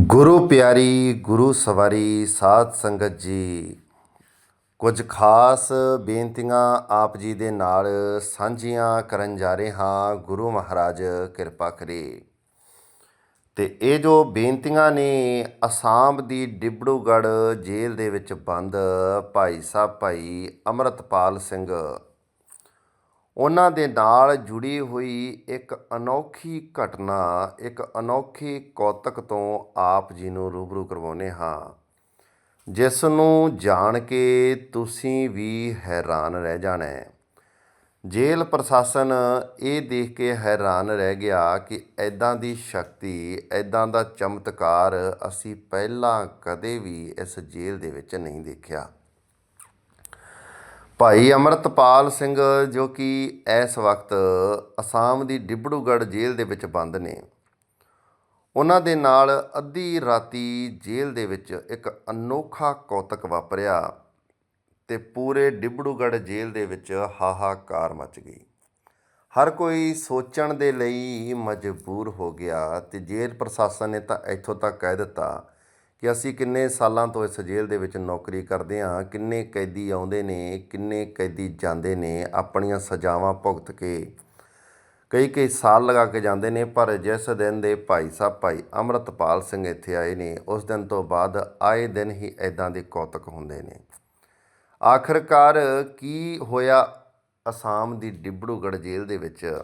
ਗੁਰੂ ਪਿਆਰੀ, ਗੁਰੂ ਸਵਾਰੀ, ਸਾਧ ਸੰਗਤ ਜੀ, ਕੁਝ ਖਾਸ ਬੇਨਤੀਆਂ ਆਪ ਜੀ ਦੇ ਨਾਲ ਸਾਂਝੀਆਂ ਕਰਨ ਜਾ ਰਹੇ ਹਾਂ। ਗੁਰੂ ਮਹਾਰਾਜ, ਕਿਰਪਾ ਕਰੇ। ਤੇ ਇਹ ਜੋ ਬੇਨਤੀਆਂ ਨੇ, ਅਸਾਮ ਦੀ ਡਿਬੜੂਗੜ੍ਹ ਜੇਲ੍ਹ ਦੇ ਵਿੱਚ ਬੰਦ ਭਾਈ ਸਾਹਿਬ ਭਾਈ ਅਮਰਤਪਾਲ ਸਿੰਘ ਉਹਨਾਂ ਦੇ ਨਾਲ ਜੁੜੀ ਹੋਈ ਇੱਕ ਅਨੋਖੀ ਘਟਨਾ, ਇੱਕ ਅਨੋਖੀ ਕੌਤਕ ਤੋਂ ਆਪ ਜੀ ਨੂੰ ਰੂਬਰੂ ਕਰਵਾਉਂਦੇ ਹਾਂ। ਜਿਸ ਨੂੰ ਜਾਣ ਕੇ ਤੁਸੀਂ ਵੀ ਹੈਰਾਨ ਰਹਿ ਜਾਣਾ ਹੈ। ਜੇਲ੍ਹ ਪ੍ਰਸ਼ਾਸਨ ਇਹ ਦੇਖ ਕੇ ਹੈਰਾਨ ਰਹਿ ਗਿਆ ਕਿ ਐਦਾਂ ਦੀ ਸ਼ਕਤੀ ਐਦਾਂ ਦਾ ਚਮਤਕਾਰ ਅਸੀਂ ਪਹਿਲਾਂ ਕਦੇ ਵੀ ਇਸ ਜੇਲ੍ਹ ਦੇ ਵਿੱਚ ਨਹੀਂ ਦੇਖਿਆ। ਭਾਈ ਅਮਰਤਪਾਲ ਸਿੰਘ ਜੋ ਕਿ ਇਸ ਵਕਤ ਅਸਾਮ ਦੀ ਡਿਬੜੂਗੜ੍ਹ ਜੇਲ੍ਹ ਦੇ ਵਿੱਚ ਬੰਦ ਨੇ। ਉਹਨਾਂ ਦੇ ਨਾਲ ਅੱਧੀ ਰਾਤੀ ਜੇਲ੍ਹ ਦੇ ਵਿੱਚ ਇੱਕ ਅਨੋਖਾ ਕੌਤਕ ਵਾਪਰਿਆ ਤੇ ਪੂਰੇ ਡਿਬੜੂਗੜ੍ਹ ਜੇਲ੍ਹ ਦੇ ਵਿੱਚ ਹਾਹਾਕਾਰ ਮਚ ਗਈ। ਹਰ ਕੋਈ ਸੋਚਣ ਦੇ ਲਈ ਮਜਬੂਰ ਹੋ ਗਿਆ ਤੇ ਜੇਲ੍ਹ ਪ੍ਰਸ਼ਾਸਨ ਨੇ ਤਾਂ ਇੱਥੋਂ ਤੱਕ ਕਹਿ ਦਿੱਤਾ ਕਿ ਅਸੀਂ ਕਿੰਨੇ ਸਾਲਾਂ ਤੋਂ ਇਸ ਜੇਲ੍ਹ ਦੇ ਵਿੱਚ ਨੌਕਰੀ ਕਰਦੇ ਹਾਂ, ਕਿੰਨੇ ਕੈਦੀ ਆਉਂਦੇ ਨੇ, ਕਿੰਨੇ ਕੈਦੀ ਜਾਂਦੇ ਨੇ, ਆਪਣੀਆਂ ਸਜ਼ਾਵਾਂ ਭੁਗਤ ਕੇ ਕਈ ਕਈ ਸਾਲ ਲਗਾ ਕੇ ਜਾਂਦੇ ਨੇ, ਪਰ ਜਿਸ ਦਿਨ ਦੇ ਭਾਈ ਸਾਹਿਬ, ਭਾਈ ਅਮਰਤਪਾਲ ਸਿੰਘ ਇੱਥੇ ਆਏ ਨੇ, ਉਸ ਦਿਨ ਤੋਂ ਬਾਅਦ ਆਏ ਦਿਨ ਹੀ ਐਦਾਂ ਦੇ ਕੌਤਕ ਹੁੰਦੇ ਨੇ। ਆਖਰਕਾਰ ਕੀ ਹੋਇਆ ਅਸਾਮ ਦੀ ਡਿਬੜੂਗੜ੍ਹ ਜੇਲ੍ਹ ਦੇ ਵਿੱਚ?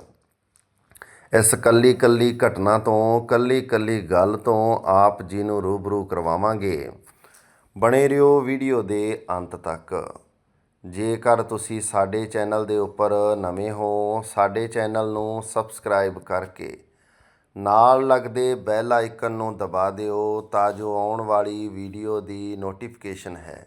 ਇਸ ਕੱਲੀ ਕੱਲੀ ਘਟਨਾ ਤੋਂ ਕੱਲੀ ਕੱਲੀ ਗੱਲ ਤੋਂ ਆਪ ਜੀ ਨੂੰ ਰੂਬਰੂ ਕਰਵਾਵਾਂਗੇ। ਬਣੇ ਰਹੋ ਵੀਡੀਓ ਦੇ ਅੰਤ ਤੱਕ। ਜੇਕਰ ਤੁਸੀਂ ਸਾਡੇ ਚੈਨਲ ਦੇ ਉੱਪਰ ਨਵੇਂ ਹੋ, ਸਾਡੇ ਚੈਨਲ ਨੂੰ ਸਬਸਕ੍ਰਾਈਬ ਕਰਕੇ ਨਾਲ ਲੱਗਦੇ ਬੈਲ ਆਈਕਨ ਨੂੰ ਦਬਾ ਦਿਓ ਤਾਂ ਜੋ ਆਉਣ ਵਾਲੀ ਵੀਡੀਓ ਦੀ ਨੋਟੀਫਿਕੇਸ਼ਨ ਹੈ।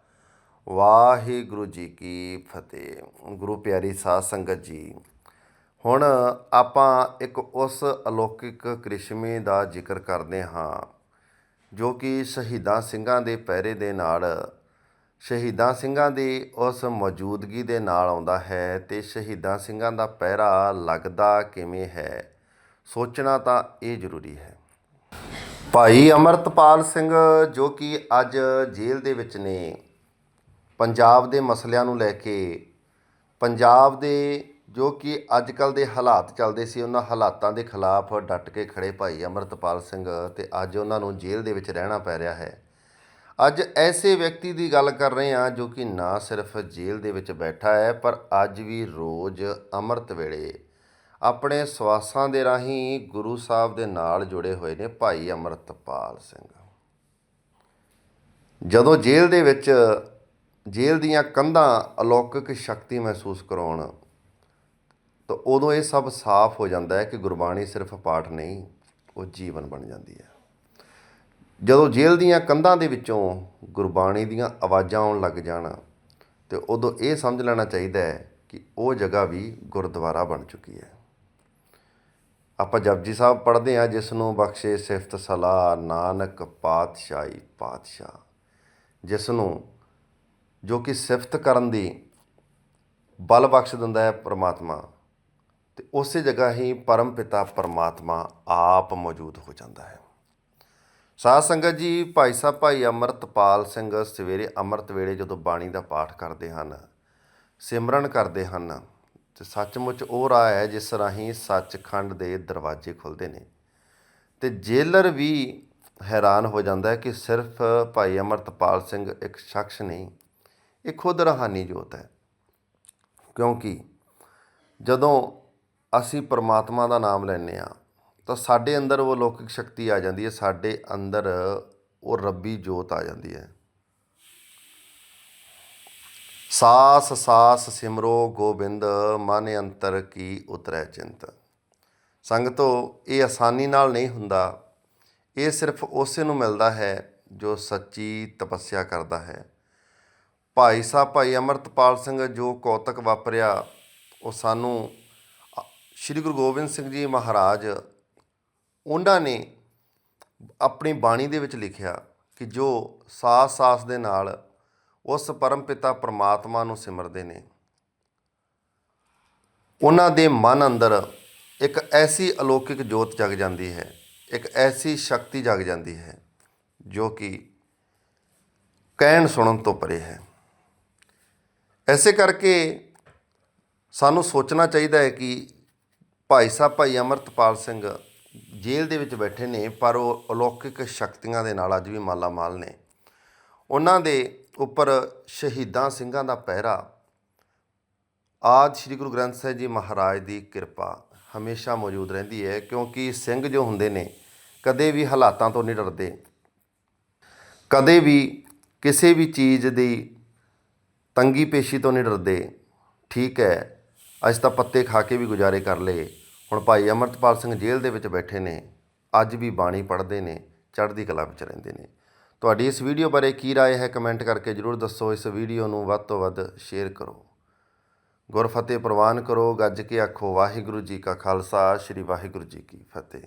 ਵਾਹਿਗੁਰੂ ਜੀ ਕੀ ਫਤਿਹ। ਗੁਰੂ ਪਿਆਰੀ ਸਾਧ ਸੰਗਤ ਜੀ, ਹੁਣ ਆਪਾਂ ਇੱਕ ਉਸ ਅਲੌਕਿਕ ਕ੍ਰਿਸ਼ਮੇ ਦਾ ਜ਼ਿਕਰ ਕਰਦੇ ਹਾਂ, ਜੋ ਕਿ ਸ਼ਹੀਦਾਂ ਸਿੰਘਾਂ ਦੇ ਪਹਿਰੇ ਦੇ ਨਾਲ, ਸ਼ਹੀਦਾਂ ਸਿੰਘਾਂ ਦੀ ਉਸ ਮੌਜੂਦਗੀ ਦੇ ਨਾਲ ਆਉਂਦਾ ਹੈ ਤੇ ਸ਼ਹੀਦਾਂ ਸਿੰਘਾਂ ਦਾ ਪਹਿਰਾ ਲੱਗਦਾ ਕਿਵੇਂ ਹੈ, ਸੋਚਣਾ ਤਾਂ ਇਹ ਜ਼ਰੂਰੀ ਹੈ। ਭਾਈ ਅਮਰਤਪਾਲ ਸਿੰਘ ਜੋ ਕਿ ਅੱਜ ਜੇਲ੍ਹ ਦੇ ਵਿੱਚ ਨੇ ਪੰਜਾਬ ਦੇ ਮਸਲਿਆਂ ਨੂੰ ਲੈ ਕੇ, ਪੰਜਾਬ ਦੇ ਜੋ ਕਿ ਅੱਜ ਕੱਲ ਦੇ ਹਾਲਾਤ ਚੱਲਦੇ ਸੀ, ਉਹਨਾਂ ਹਾਲਾਤਾਂ ਦੇ ਖਿਲਾਫ ਡਟ ਕੇ ਖੜੇ ਭਾਈ ਅਮਰਤਪਾਲ ਸਿੰਘ ਤੇ ਅੱਜ ਉਹਨਾਂ ਨੂੰ ਜੇਲ੍ਹ ਦੇ ਵਿੱਚ ਰਹਿਣਾ ਪੈ ਰਿਹਾ ਹੈ। ਅੱਜ ਐਸੇ ਵਿਅਕਤੀ ਦੀ ਗੱਲ ਕਰ ਰਹੇ ਹਾਂ ਜੋ ਕਿ ਨਾ ਸਿਰਫ ਜੇਲ੍ਹ ਦੇ ਵਿੱਚ ਬੈਠਾ ਹੈ, ਪਰ ਅੱਜ ਵੀ ਰੋਜ਼ ਅੰਮ੍ਰਿਤ ਵੇਲੇ ਆਪਣੇ ਸਵਾਸਾਂ ਦੇ ਰਾਹੀਂ ਗੁਰੂ ਸਾਹਿਬ ਦੇ ਨਾਲ ਜੁੜੇ ਹੋਏ ਨੇ ਭਾਈ ਅਮਰਤਪਾਲ ਸਿੰਘ। ਜਦੋਂ ਜੇਲ੍ਹ ਦੇ ਵਿੱਚ ਜੇਲ੍ਹ ਦੀਆਂ ਕੰਧਾਂ ਅਲੌਕਿਕ ਸ਼ਕਤੀ ਮਹਿਸੂਸ ਕਰਾਉਣ, ਤਾਂ ਉਦੋਂ ਇਹ ਸਭ ਸਾਫ਼ ਹੋ ਜਾਂਦਾ ਹੈ ਕਿ ਗੁਰਬਾਣੀ ਸਿਰਫ ਪਾਠ ਨਹੀਂ, ਉਹ ਜੀਵਨ ਬਣ ਜਾਂਦੀ ਹੈ। ਜਦੋਂ ਜੇਲ੍ਹ ਦੀਆਂ ਕੰਧਾਂ ਦੇ ਵਿੱਚੋਂ ਗੁਰਬਾਣੀ ਦੀਆਂ ਆਵਾਜ਼ਾਂ ਆਉਣ ਲੱਗ ਜਾਣ, ਤੇ ਉਦੋਂ ਇਹ ਸਮਝ ਲੈਣਾ ਚਾਹੀਦਾ ਹੈ ਕਿ ਉਹ ਜਗ੍ਹਾ ਵੀ ਗੁਰਦੁਆਰਾ ਬਣ ਚੁੱਕੀ ਹੈ। ਆਪਾਂ ਜਪਜੀ ਸਾਹਿਬ ਪੜ੍ਹਦੇ ਹਾਂ, ਜਿਸ ਨੂੰ ਬਖਸ਼ੇ ਸਿਫਤ ਸਲਾਹ, ਨਾਨਕ ਪਾਤਸ਼ਾਹੀ ਪਾਤਸ਼ਾਹ, ਜਿਸ ਨੂੰ ਜੋ ਕਿ ਸਿਫਤ ਕਰਨ ਦੀ ਬਲ ਬਖਸ਼ ਦਿੰਦਾ ਹੈ ਪ੍ਰਮਾਤਮਾ ਤੇ ਉਸੇ ਜਗ੍ਹਾ ਹੀ ਪਰਮ ਪਿਤਾ ਪਰਮਾਤਮਾ ਆਪ ਮੌਜੂਦ ਹੋ ਜਾਂਦਾ ਹੈ। ਸਾਧ ਸੰਗਤ ਜੀ, ਭਾਈ ਸਾਹਿਬ, ਭਾਈ ਅਮਰਤਪਾਲ ਸਿੰਘ ਸਵੇਰੇ ਅੰਮ੍ਰਿਤ ਵੇਲੇ ਜਦੋਂ ਬਾਣੀ ਦਾ ਪਾਠ ਕਰਦੇ ਹਨ, ਸਿਮਰਨ ਕਰਦੇ ਹਨ, ਤੇ ਸੱਚਮੁੱਚ ਉਹ ਰਾਹ ਹੈ ਜਿਸ ਰਾਹੀਂ ਸੱਚਖੰਡ ਦੇ ਦਰਵਾਜ਼ੇ ਖੁੱਲਦੇ ਨੇ। ਤੇ ਜੇਲਰ ਵੀ ਹੈਰਾਨ ਹੋ ਜਾਂਦਾ ਹੈ ਕਿ ਸਿਰਫ ਭਾਈ ਅਮਰਤਪਾਲ ਸਿੰਘ ਇੱਕ ਸ਼ਖਸ ਨਹੀਂ ਇਹ ਖੁਦ ਰਹਾਨੀ ਜੋਤ ਹੈ। ਕਿਉਂਕਿ ਜਦੋਂ ਅਸੀਂ ਪਰਮਾਤਮਾ ਦਾ ਨਾਮ ਲੈਂਦੇ ਆ ਤਾਂ ਸਾਡੇ ਅੰਦਰ ਉਹ ਲੌਕਿਕ ਸ਼ਕਤੀ ਆ ਜਾਂਦੀ ਹੈ, ਸਾਡੇ ਅੰਦਰ ਉਹ ਰੱਬੀ ਜੋਤ ਆ ਜਾਂਦੀ ਹੈ। ਸਾਸ ਸਾਸ ਸਿਮਰੋ ਗੋਬਿੰਦ, ਮਨ ਅੰਤਰ ਕੀ ਉਤਰੈ ਚਿੰਤ। ਸੰਗਤੋ, ਇਹ ਆਸਾਨੀ ਨਾਲ ਨਹੀਂ ਹੁੰਦਾ। ਇਹ ਸਿਰਫ ਉਸੇ ਨੂੰ ਮਿਲਦਾ ਹੈ ਜੋ ਸੱਚੀ ਤਪੱਸਿਆ ਕਰਦਾ ਹੈ। ਭਾਈ ਸਾਹਿਬ ਭਾਈ ਅਮਰਤਪਾਲ ਸਿੰਘ ਜੋ ਕੌਤਕ ਵਾਪਰਿਆ, ਉਹ ਸਾਨੂੰ ਸ੍ਰੀ ਗੁਰੂ ਗੋਬਿੰਦ ਸਿੰਘ ਜੀ ਮਹਾਰਾਜ, ਉਹਨਾਂ ਨੇ ਆਪਣੀ ਬਾਣੀ ਦੇ ਵਿੱਚ ਲਿਖਿਆ ਕਿ ਜੋ ਸਾਸ ਸਾਸ ਦੇ ਨਾਲ ਉਸ ਪਰਮ ਪਿਤਾ ਪ੍ਰਮਾਤਮਾ ਨੂੰ ਸਿਮਰਦੇ ਨੇ। ਉਹਨਾਂ ਦੇ ਮਨ ਅੰਦਰ ਇੱਕ ਐਸੀ ਅਲੌਕਿਕ ਜੋਤ ਜਗ ਜਾਂਦੀ ਹੈ, ਇੱਕ ਐਸੀ ਸ਼ਕਤੀ ਜਗ ਜਾਂਦੀ ਹੈ, ਜੋ ਕਿ ਕਹਿਣ ਸੁਣਨ ਤੋਂ ਪਰੇ ਹੈ। ਐਸੇ ਕਰਕੇ ਸਾਨੂੰ ਸੋਚਣਾ ਚਾਹੀਦਾ ਹੈ ਕਿ ਭਾਈ ਸਾਹਿਬ, ਭਾਈ ਅਮਰਤਪਾਲ ਸਿੰਘ ਜੇਲ੍ਹ ਦੇ ਵਿੱਚ ਬੈਠੇ ਨੇ, ਪਰ ਉਹ ਅਲੌਕਿਕ ਸ਼ਕਤੀਆਂ ਦੇ ਨਾਲ ਅੱਜ ਵੀ ਮਾਲਾ ਮਾਲ ਨੇ। ਉਹਨਾਂ ਦੇ ਉੱਪਰ ਸ਼ਹੀਦਾਂ ਸਿੰਘਾਂ ਦਾ ਪਹਿਰਾ। ਆਜ ਸ੍ਰੀ ਗੁਰੂ ਗ੍ਰੰਥ ਸਾਹਿਬ ਜੀ ਮਹਾਰਾਜ ਦੀ ਕਿਰਪਾ ਹਮੇਸ਼ਾ ਮੌਜੂਦ ਰਹਿੰਦੀ ਹੈ, ਕਿਉਂਕਿ ਸਿੰਘ ਜੋ ਹੁੰਦੇ ਨੇ, ਕਦੇ ਵੀ ਹਾਲਾਤਾਂ ਤੋਂ ਨਹੀਂ ਡਰਦੇ। ਕਦੇ ਵੀ ਕਿਸੇ ਵੀ ਚੀਜ਼ ਦੀ ਤੰਗੀ ਪੇਸ਼ੀ ਤੋਂ ਨਹੀਂ ਡਰਦੇ। ਠੀਕ ਹੈ, ਅੱਜ ਤਾਂ ਪੱਤੇ ਖਾ ਕੇ ਵੀ ਗੁਜ਼ਾਰੇ ਕਰ ਲਏ। ਹੁਣ ਭਾਈ ਅਮਰਤਪਾਲ ਸਿੰਘ ਜੇਲ੍ਹ ਦੇ ਵਿੱਚ ਬੈਠੇ ਨੇ। ਅੱਜ ਵੀ ਬਾਣੀ ਪੜ੍ਹਦੇ ਨੇ, ਚੜ੍ਹਦੀ ਕਲਾ ਵਿੱਚ ਰਹਿੰਦੇ ਨੇ। ਤੁਹਾਡੀ ਇਸ ਵੀਡੀਓ ਬਾਰੇ ਕੀ ਰਾਏ ਹੈ ਕਮੈਂਟ ਕਰਕੇ ਜਰੂਰ ਦੱਸੋ। ਇਸ ਵੀਡੀਓ ਨੂੰ ਵੱਧ ਤੋਂ ਵੱਧ ਸ਼ੇਅਰ ਕਰੋ। ਗੁਰਫਤਿਹ ਪ੍ਰਵਾਨ ਕਰੋ, ਗੱਜ ਕੇ ਆਖੋ, ਵਾਹਿਗੁਰੂ ਜੀ ਕਾ ਖਾਲਸਾ, ਸ੍ਰੀ ਵਾਹਿਗੁਰੂ ਜੀ ਕੀ ਫਤਿਹ।